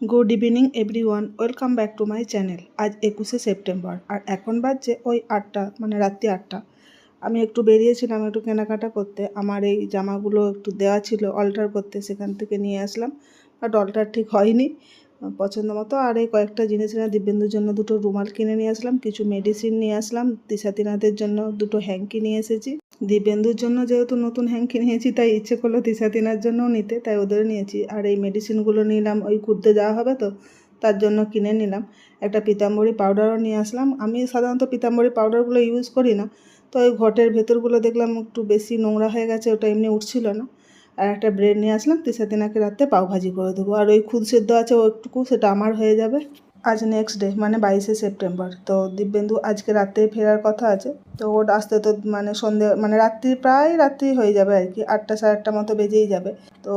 Good evening everyone welcome back to my channel আজ একুশে September আর এখন বাজছে ওই আটটা মানে রাত্রি আটটা। আমি একটু বেরিয়েছিলাম একটু কেনাকাটা করতে। আমার এই জামাগুলো একটু দেওয়া ছিল অল্টার করতে, সেখান থেকে নিয়ে আসলাম। বাট অল্টার ঠিক হয়নি, পছন্দ মতো। আর এই কয়েকটা জিনিস এনে দিব্যেন্দুর জন্য দুটো রুমাল কিনে নিয়ে আসলাম, কিছু মেডিসিন নিয়ে আসলাম তিসাতিনাদের জন্য দুটো হ্যাঙ্কি নিয়ে এসেছি। দিব্যেন্দুর জন্য যেহেতু নতুন হ্যাঙ্কি নিয়েছি তাই ইচ্ছে করল তিসাতিনার জন্যও নিতে, তাই ওদের নিয়েছি। আর এই মেডিসিনগুলো নিলাম, ওই ঘুরতে যাওয়া হবে তো, তার জন্য কিনে নিলাম। একটা পিতাম্বরী পাউডারও নিয়ে আসলাম। আমি সাধারণত পিতাম্বরী পাউডারগুলো ইউজ করি না, তো ওই ঘটের ভেতরগুলো দেখলাম একটু বেশি নোংরা হয়ে গেছে, ওটা এমনি উঠছিল না। আর একটা ব্রেড নিয়ে আসলাম, তিসাতিনাকে রাতে পাও ভাজি করে দেবো। আর ওই খুদ সেদ্ধ আছে ওইটুকু সেটা আমার হয়ে যাবে। আজ নেক্সট ডে মানে বাইশে সেপ্টেম্বর তো দিব্যেন্দু আজকে রাত্রে ফেরার কথা আছে। তো ওর আসতে তো মানে সন্ধে মানে রাত্রি প্রায় রাত্রি হয়ে যাবে আর কি। আটটা সাড়ে আটটা মতো বেজেই যাবে। তো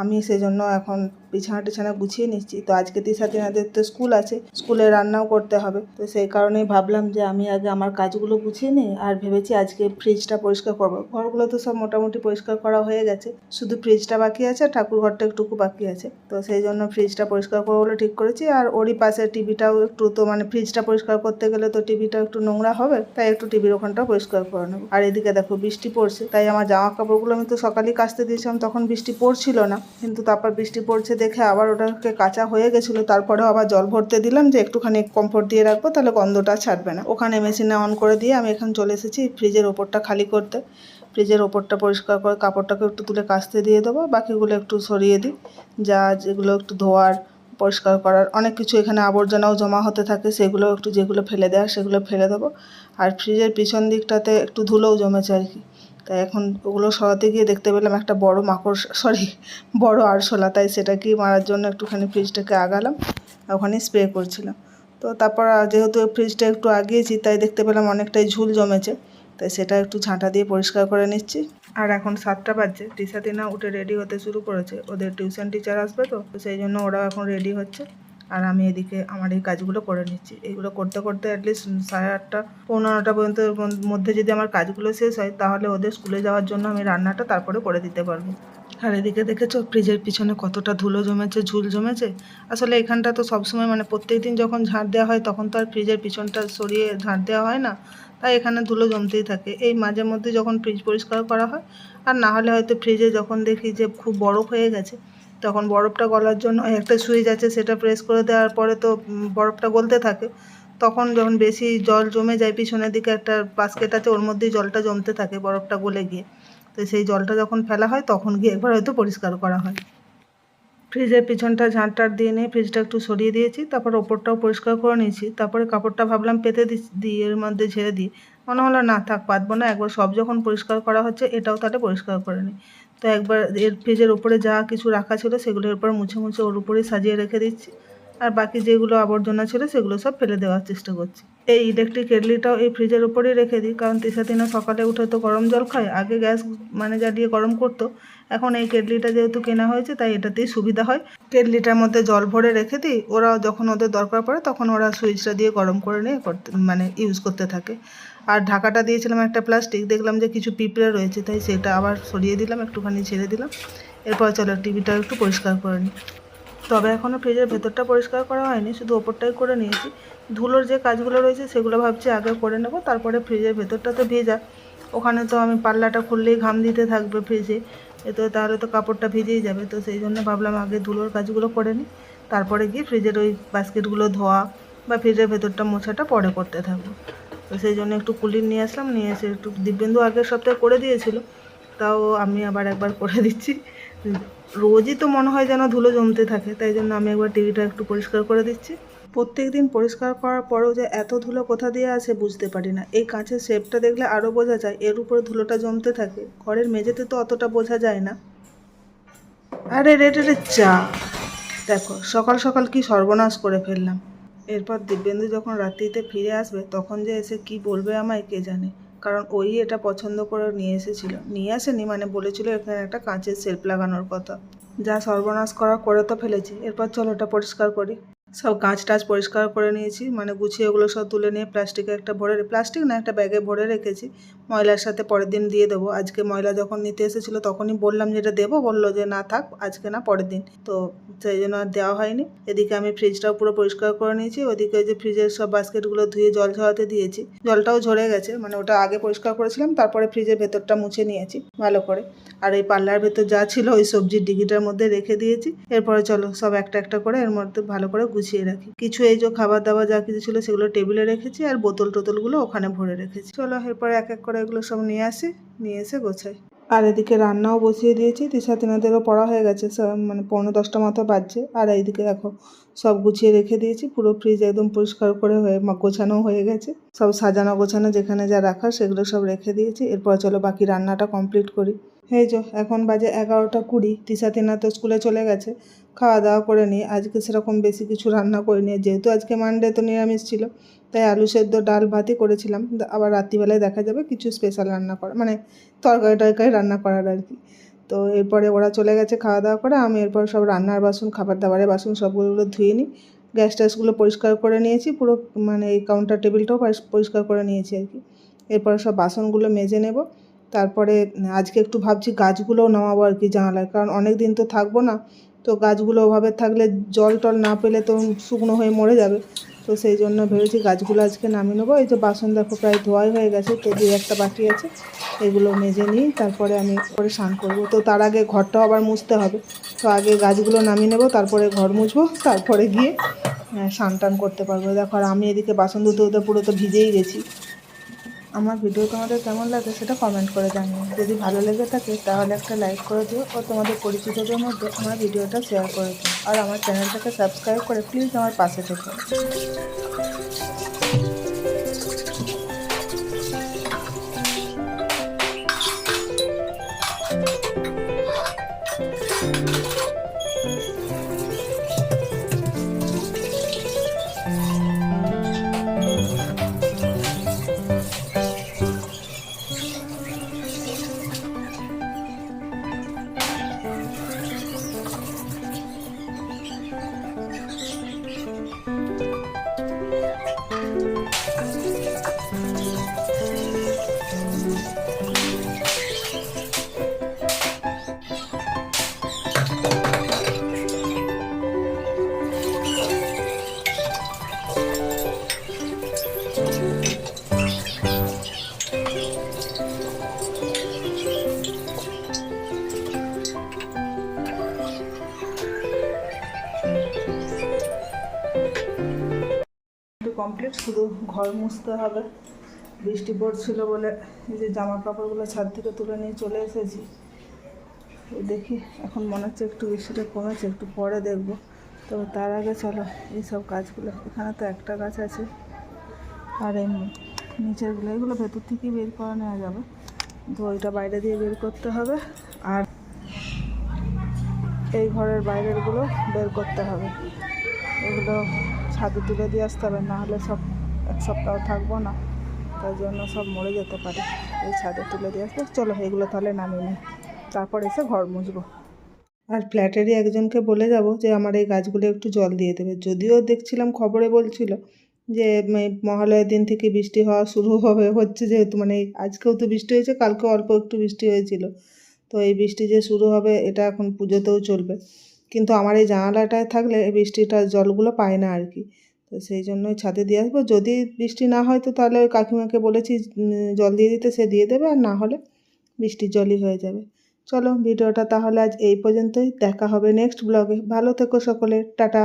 আমি সেজন্য এখন বিছানা টিছানা গুছিয়ে নিচ্ছি। তো আজকে তিসা তিনাদের তো স্কুল আছে, স্কুলে রান্নাও করতে হবে। তো সেই কারণেই ভাবলাম যে আমি আগে আমার কাজগুলো গুছিয়ে নিই আর ভেবেছি আজকে ফ্রিজটা পরিষ্কার করব। ঘরগুলো তো সব মোটামুটি পরিষ্কার করা হয়ে গেছে। শুধু ফ্রিজটা বাকি আছে ঠাকুর ঘরটা একটুকু বাকি আছে। তো সেই জন্য ফ্রিজটা পরিষ্কার করব বলে ঠিক করেছি। আর ওরই পাশে টিভিটাও একটু তো মানে ফ্রিজটা পরিষ্কার করতে গেলে তো টিভিটা একটু নোংরা হবে, তাই একটু টিভির ওখানটাও পরিষ্কার করে নেব। আর এদিকে দেখো বৃষ্টি পড়ছে, তাই আমার জামা কাপড়গুলো আমি তো সকালেই কাচতে দিয়েছিলাম, তখন বৃষ্টি পড়ছিল না। কিন্তু তারপর বৃষ্টি পড়ছে দেখে আবার ওটাকে কাঁচা হয়ে গেছিল, তারপরেও আবার জল ভরতে দিলাম যে একটুখানি কমফোর্ট দিয়ে রাখব, তাহলে গন্ধটা ছাড়বে না। ওখানে মেশিনে অন করে দিয়ে আমি এখানে চলে এসেছি ফ্রিজের ওপরটা খালি করতে। ফ্রিজের ওপরটা পরিষ্কার করে কাপড়টাকে একটু তুলে কাচতে দিয়ে দেবো, বাকিগুলো একটু সরিয়ে দিই। যা যেগুলো একটু ধোয়ার, পরিষ্কার করার, অনেক কিছু এখানে আবর্জনাও জমা হতে থাকে, সেগুলো একটু যেগুলো ফেলে দেওয়ার সেগুলো ফেলে দেবো। আর ফ্রিজের পিছন দিকটাতে একটু ধুলোও জমেছে আর কি। তাই এখন ওগুলো সরাতে গিয়ে দেখতে পেলাম একটা বড় মাকড় সরি বড় আরশোলা, তাই সেটাকেই মারার জন্য একটুখানি ফ্রিজটাকে আগালাম, ওখানে স্প্রে করছিলাম। তো তারপর যেহেতু ফ্রিজটা একটু আগিয়েছি, তাই দেখতে পেলাম অনেকটাই ঝুল জমেছে, তাই সেটা একটু ঝাঁটা দিয়ে পরিষ্কার করে নিচ্ছি। আর এখন সাতটা বাজছে টিসা তিনা উঠে রেডি হতে শুরু করেছে, ওদের টিউশন টিচার আসবে তো সেই জন্য ওরাও এখন রেডি হচ্ছে। আর আমি এদিকে আমার এই কাজগুলো করে নিচ্ছি। এগুলো করতে করতে অ্যাটলিস্ট সাড়ে আটটা, পৌনে নটা পর্যন্ত মধ্যে যদি আমার কাজগুলো শেষ হয়, তাহলে ওদের স্কুলে যাওয়ার জন্য আমি রান্নাটা তারপরে করে দিতে পারব। আর এদিকে দেখেছ, ফ্রিজের পিছনে কতটা ধুলো জমেছে, ঝুল জমেছে? আসলে এখানটা তো সবসময় মানে প্রত্যেক দিন যখন ঝাঁট দেওয়া হয়, তখন তো আর ফ্রিজের পিছনটা সরিয়ে ঝাঁট দেওয়া হয় না। তাই এখানে ধুলো জমতেই থাকে। এই মাঝে মধ্যে যখন ফ্রিজ পরিষ্কার করা হয়, আর না হলে হয়তো ফ্রিজে যখন দেখি যে খুব বরফ হয়ে গেছে তখন বরফটা গলার জন্য একটা সুইচ আছে, সেটা প্রেস করে দেওয়ার পরে তো বরফটা গলতে থাকে। তখন যখন বেশি জল জমে যায়, পিছনের দিকে একটা বাস্কেট আছে, ওর মধ্যেই জলটা জমতে থাকে বরফটা গলে গিয়ে। তো সেই জলটা যখন ফেলা হয়, তখন গিয়ে একবার হয়তো পরিষ্কার করা হয়। ফ্রিজের পিছনটা ঝাঁটটার দিয়ে নিয়ে ফ্রিজটা একটু সরিয়ে দিয়েছি, তারপর ওপরটাও পরিষ্কার করে নিয়েছি। তারপরে কাপড়টা ভাবলাম পেতে দিই এর মধ্যে ঝেড়ে দিই। মনে হলো, না থাক পাতবো না, একবার সব যখন পরিষ্কার করা হচ্ছে, এটাও তাহলে পরিষ্কার করে নিই। তো একবার এর ফ্রিজের ওপরে যা কিছু রাখা ছিল সেগুলো এরপর মুছে মুছে ওর উপরেই সাজিয়ে রেখে দিচ্ছি। আর বাকি যেগুলো আবর্জনা ছিল সেগুলো সব ফেলে দেওয়ার চেষ্টা করছি। এই ইলেকট্রিক কেটলিটাও এই ফ্রিজের উপরেই রেখে দিই, কারণ তিসা দিনে সকালে উঠে তো গরম জল খায়, আগে গ্যাস মানে জ্বালিয়ে গরম করতো। এখন এই কেটলিটা যেহেতু কেনা হয়েছে, তাই এটাতেই সুবিধা হয়। কেটলিটার মধ্যে জল ভরে রেখে দিই ওরা যখন ওদের দরকার পড়ে তখন ওরা সুইচটা দিয়ে গরম করে নিয়ে করতে মানে ইউজ করতে থাকে। আর ঢাকাটা দিয়েছিলাম একটা প্লাস্টিক দেখলাম যে কিছু পিঁপড়ে রয়েছে, তাই সেটা আবার সরিয়ে দিলাম, একটুখানি ছেড়ে দিলাম। এরপর চলো টিভিটা একটু পরিষ্কার করে নিই। তবে এখনও ফ্রিজের ভেতরটা পরিষ্কার করা হয়নি, শুধু ওপরটাই করে নিয়েছি। ধুলোর যে কাজগুলো রয়েছে সেগুলো ভাবছি আগে করে নেব, তারপরে ফ্রিজের ভেতরটা তো ভেজা। ওখানে তো আমি পাল্লাটা খুললেই ঘাম দিতে থাকবে ফ্রিজে তো তাহলে তো কাপড়টা ভিজেই যাবে, তো সেই জন্য ভাবলাম আগে ধুলোর কাজগুলো করে নিই। তারপরে গিয়ে ফ্রিজের ওই বাস্কেটগুলো ধোয়া বা ফ্রিজের ভেতরটা মোছাটা পরে করতে থাকব। তো সেই জন্য একটু কুলির নিয়ে আসলাম, নিয়ে এসে একটু দিব্যেন্দু আগের সপ্তাহে করে দিয়েছিল, তাও আমি আবার একবার করে দিচ্ছি। রোজই তো মনে হয় যেন ধুলো জমতে থাকে, তাই জন্য আমি একবার টিভিটা একটু পরিষ্কার করে দিচ্ছি। প্রত্যেক দিন পরিষ্কার করার পরেও যে এত ধুলো কোথা দিয়ে আছে বুঝতে পারি না। এই কাঁচের শেপটা দেখলে আরও বোঝা যায়, এর উপরে ধুলোটা জমতে থাকে। ঘরের মেঝেতে তো অতটা বোঝা যায় না। আরে রে রে, চা। দেখো, সকাল সকাল কি সর্বনাশ করে ফেললাম। এরপর দিব্যেন্দু যখন রাত্রিতে ফিরে আসবে, তখন যে এসে কি বলবে আমায় কে জানে? কারণ ওই এটা পছন্দ করে নিয়ে এসেছিল। নিয়ে আসেনি মানে বলেছিল এখানে একটা কাঁচের সেলফ লাগানোর কথা। যা সর্বনাশ করা করে তো ফেলেছি। এরপর চলো ওটা পরিষ্কার করি। সব কাঁচ টাচ পরিষ্কার করে নিয়েছি মানে গুছিয়ে ওগুলো সব তুলে নিয়ে প্লাস্টিকে একটা ভরে প্লাস্টিক না, একটা ব্যাগে ভরে রেখেছি। ময়লার সাথে পরের দিন দিয়ে দেবো। আজকে ময়লা যখন নিতে এসেছিল তখনই বললাম যে এটা দেবো, বলল যে না থাক, আজকে না, পরের দিন। তো সেই জন্য আর দেওয়া হয়নি। এদিকে আমি ফ্রিজটাও পুরো পরিষ্কার করে নিয়েছি। ওদিকে যে ফ্রিজের সব বাস্কেটগুলো ধুয়ে জল ঝরাতে দিয়েছি। জলটাও ঝরে গেছে মানে ওটা আগে পরিষ্কার করেছিলাম, তারপরে ফ্রিজের ভেতরটা মুছে নিয়েছি, ভালো করে। আর এই পাল্লার ভেতর যা ছিল ওই সবজির ডিগিটার মধ্যে রেখে দিয়েছি। এরপরে চলো সব একটা একটা করে এর মধ্যে ভালো করে গুছিয়ে রাখি। কিছু এই যে খাবার দাবার যা কিছু ছিল সেগুলো টেবিলে রেখেছি আর বোতল টোতলগুলো ওখানে ভরে রেখেছি। চলো এরপরে এক এক করে এগুলো সব নিয়ে আসি। নিয়ে এসে গোছাই। আর এদিকে রান্নাও বসিয়ে দিয়েছি। তিশা তিনাদেরও পড়া হয়ে গেছে মানে পৌনে দশটা মতো বাজছে। আর এইদিকে দেখো, সব গুছিয়ে রেখে দিয়েছি। পুরো ফ্রিজ একদম পরিষ্কার করে হয়ে গোছানো হয়ে গেছে। সব সাজানো গোছানো যেখানে যা রাখার সেগুলো সব রেখে দিয়েছি। এরপর চলো বাকি রান্নাটা কমপ্লিট করি। এই যো, এখন বাজে এগারোটা কুড়ি। তিসা তিনা তো স্কুলে চলে গেছে। খাওয়া দাওয়া করে নিই আজকে সেরকম বেশি কিছু রান্না করিনি। যেহেতু আজকে মানডে তো নিরামিষ ছিল। তাই আলু সেদ্ধ ডাল ভাতই করেছিলাম। আবার রাত্রিবেলায় দেখা যাবে কিছু স্পেশাল রান্না করা মানে তরকারি টরকারি রান্না করার আর কি। তো এরপরে ওরা চলে গেছে খাওয়া দাওয়া করে, আমি এরপর সব রান্নার বাসন, খাবার দাবারের বাসন সবগুলো ধুয়ে নিই। গ্যাস ট্যাসগুলো পরিষ্কার করে নিয়েছি, পুরো মানে এই কাউন্টার টেবিলটাও পরিষ- পরিষ্কার করে নিয়েছি আর কি। এরপরে সব বাসনগুলো মেজে নেব। তারপরে আজকে একটু ভাবছি গাছগুলোও নামাবো আর কি জানালায়, কারণ অনেক দিন তো থাকব না। তো গাছগুলো ওভাবে থাকলে জল টল না পেলে তো শুকনো হয়ে মরে যাবে। তো সেই জন্য ভেবেছি গাছগুলো আজকে নামিয়ে নেব। এই যে বাসন দেখো প্রায় ধোয়াই হয়ে গেছে, তো দু একটা বাকি আছে। এগুলো মেজে নিই, তারপরে আমি পরে স্নান করব। তো তার আগে ঘরটাও আবার মুছতে হবে। তো আগে গাছগুলো নামিয়ে নেব, তারপরে ঘর মুছবো, তারপরে গিয়ে স্নান টান করতে পারব। দেখো আর আমি এদিকে বাসন ধুতে ধুতে পুরো তো ভিজেই গেছি। আমার ভিডিও তোমাদের কেমন লাগে সেটা কমেন্ট করে জানিও। যদি ভালো লেগে থাকে, তাহলে একটা লাইক করে দিও ও তোমাদের পরিচিতদের মধ্যে আমার ভিডিওটা শেয়ার করে দিও। আর আমার চ্যানেলটাকে সাবস্ক্রাইব করে প্লিজ আমার পাশে থেকো। কমপ্লিট শুধু ঘর মুছতে হবে। বৃষ্টি পড়ছিল বলে এই যে জামা কাপড়গুলো ছাদ থেকে তুলে নিয়ে চলে এসেছি। দেখি, এখন মনে হচ্ছে একটু বৃষ্টিটা কমেছে, একটু পরে দেখব। তবে তার আগে চলো এইসব গাছগুলো, এখানে তো একটা গাছ আছে। আর এই নিচেরগুলো, এগুলো ভেতর থেকেই বের করে নেওয়া যাবে। তো ওইটা বাইরে দিয়ে বের করতে হবে। আর এই ঘরের বাইরেরগুলো বের করতে হবে। এগুলো ছাদে তুলে দিয়ে আসতে হবে নাহলে সব এক সপ্তাহ থাকব না। তার জন্য সব মরে যেতে পারে। এই ছাদে তুলে দিয়ে আসতে চলো এগুলো তাহলে নামিয়ে নিই। তারপর এসে ঘর মুছবো। আর ফ্ল্যাটেরই একজনকে বলে যাব যে, আমার এই গাছগুলো একটু জল দিয়ে দেবে। যদিও দেখছিলাম খবরে বলছিল যে মহালয়ের দিন থেকে বৃষ্টি হওয়া শুরু হবে। হচ্ছে যেহেতু মানে আজকেও তো বৃষ্টি হয়েছে কালকে অল্প একটু বৃষ্টি হয়েছিল। তো এই বৃষ্টি যে শুরু হবে, এটা এখন পুজোতেও চলবে। কিন্তু আমার এই জানালাটায় থাকলে বৃষ্টিটা বৃষ্টিটার জলগুলো পায় না আর কি। তো সেই জন্যই ছাদে দিয়ে আসব। যদি বৃষ্টি না হয় তো তাহলে ওই কাকিমাকে বলেছি জল দিয়ে দিতে, সে দিয়ে দেবে। আর না হলে বৃষ্টির জলই হয়ে যাবে। চলো ভিডিওটা তাহলে আজ এই পর্যন্তই। দেখা হবে নেক্সট ব্লগে ভালো থেকো সকলে। টাটা।